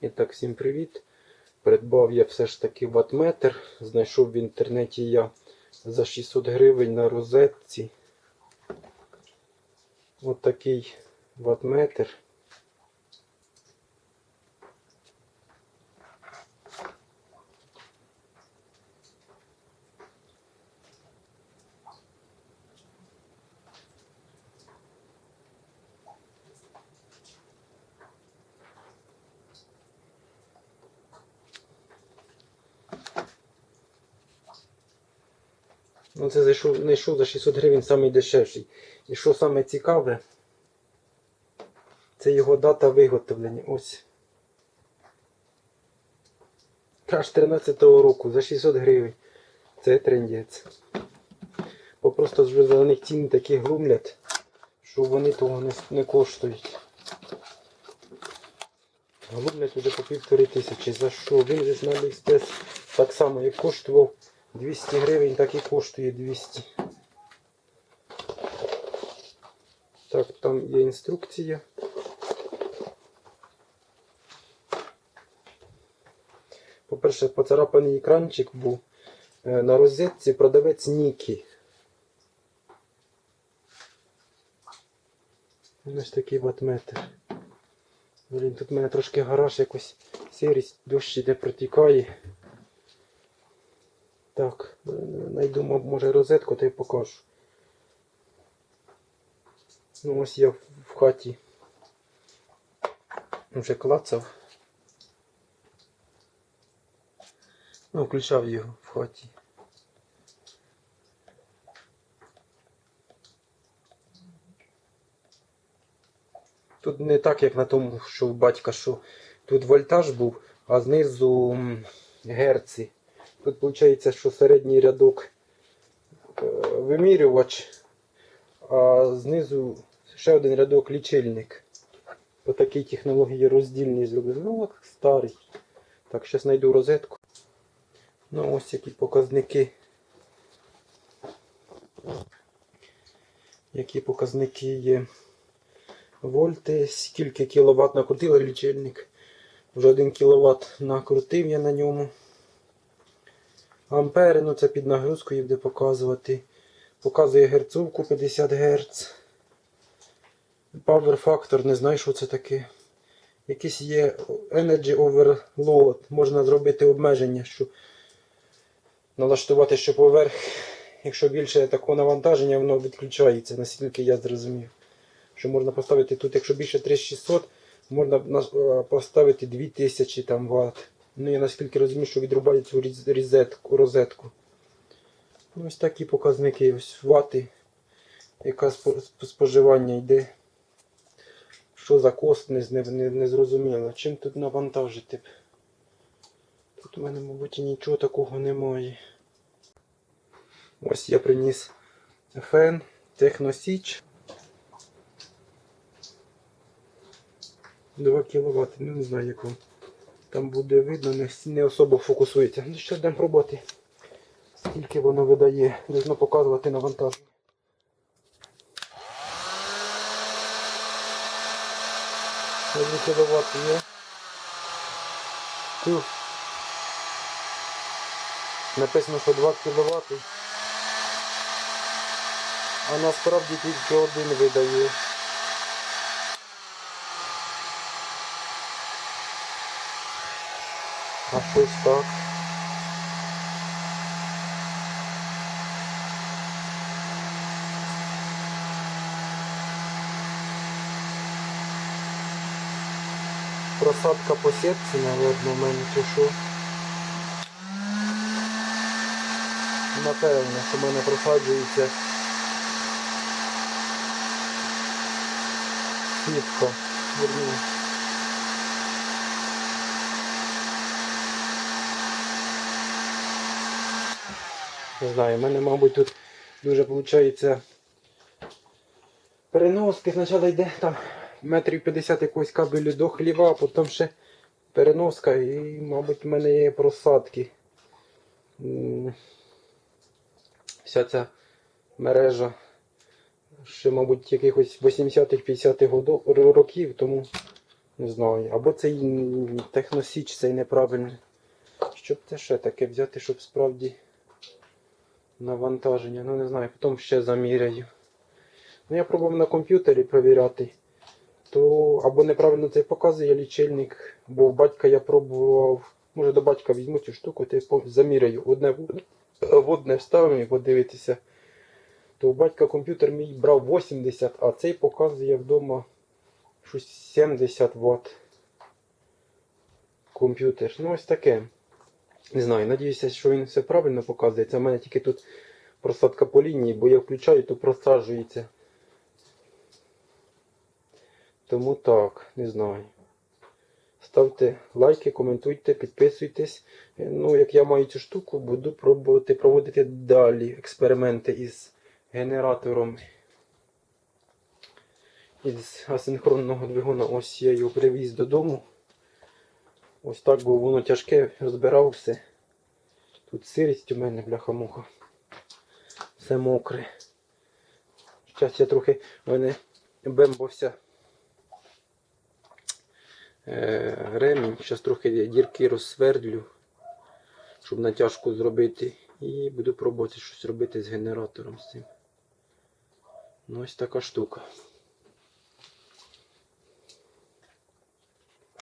І так, всім привіт. Придбав я все ж таки ватметр. Знайшов в інтернеті я за 600 гривень на розетці. От такий ватметр. Ну, це зайшов, знайшов за 600 гривень самий дешевший. І що саме цікаве, це його дата виготовлення. Ось. Аж 13-го року за 600 гривень. Це трендець. Бо просто ж за них ціни такі глумлять, що вони того не, не коштують. Глумлять вже по півтори тисячі. За що? Він же на Аліекспрес так само як коштував 200 гривень, так і коштує 200. Так, там є інструкція. По-перше, поцарапаний екранчик був. Е, На розетці продавець Нікі. Ось такий ватметр. Блін, тут в мене трошки гараж якось сирість, дощ іде протікає. Так, знайду, може, розетку, то й покажу. Ну ось я в хаті вже клацав. Ну, включав його в хаті. Тут не так, як на тому, що у батька, що тут вольтаж був, а знизу герці. Тут виходить, що середній рядок е, вимірювач, а знизу ще один рядок лічильник. По такій технології роздільні зробили. Ну, старий. Так, зараз знайду розетку. Ну, ось які показники. Які показники є. Вольти, скільки кіловат накрутили лічильник. Вже 1 кВт накрутив я на ньому. Ампери, ну це під нагрузкою буде показувати. Показує герцовку 50 Гц. Power Factor, не знаю, що це таке. Якийсь є Energy Overload. Можна зробити обмеження, що налаштувати, що поверх, якщо більше такого навантаження, воно відключається, наскільки я зрозумів. Що можна поставити тут, якщо більше 3600, можна поставити 2000 там, Вт. Ну, я наскільки розумію, що відрубає цю різетку, розетку. Ну, Ось такі показники. Ось вати, яка споживання йде. Що за кост, не, не, не зрозуміло. Чим тут навантажити? Тут у мене, мабуть, нічого такого немає. Ось я приніс фен Техносіч. 2 кВт, ну не знаю як вам. Там буде видно, не, не особо фокусується. Ну що йдемо пробувати. Скільки воно видає, должно показувати навантаження. КВт є. Тю. Написано, що 2 кВт. А насправді тільки один видає. А щось так. Просадка по сітці, наверно, в мене що. Напевно, що в мене просаджується сітка. Верні. Не знаю, в мене, мабуть, тут дуже виходить переноски. Спочатку йде там метрів 50 якогось кабелю до хліва, а потім ще переноска і, мабуть, в мене є просадки. Вся ця мережа ще, мабуть, якихось 80-х, 50-х років, тому Не знаю. Або цей техносіч цей неправильний. Щоб це ще таке взяти, щоб справді навантаження. Ну не знаю, потім ще заміряю. Ну я пробував на комп'ютері перевіряти. То або неправильно це показує лічильник, бо в батька я пробував. Може до батька візьму цю штуку, ти по- заміряю. Одне в- в одне вставимо і подивитися. То у батька комп'ютер мій брав 80, а цей показує вдома щось 70 Вт. Комп'ютер. Ну ось таке. Не знаю, надіюся, що він все правильно показує. Це в мене тільки тут просадка по лінії, бо я включаю, то просаджується. Тому так, не знаю. Ставте лайки, коментуйте, підписуйтесь. Ну, як я маю цю штуку, буду пробувати проводити далі експерименти із генератором із асинхронного двигуна. Ось я його привіз додому. Ось так, бо воно тяжке, розбирав все. Тут сирість у мене, бляха-муха. Все мокре. Зараз я трохи мене бембовся е, ремінь. Зараз трохи дірки розсвердлю, щоб натяжку зробити. І буду пробувати щось робити з генератором з цим. Ну ось така штука.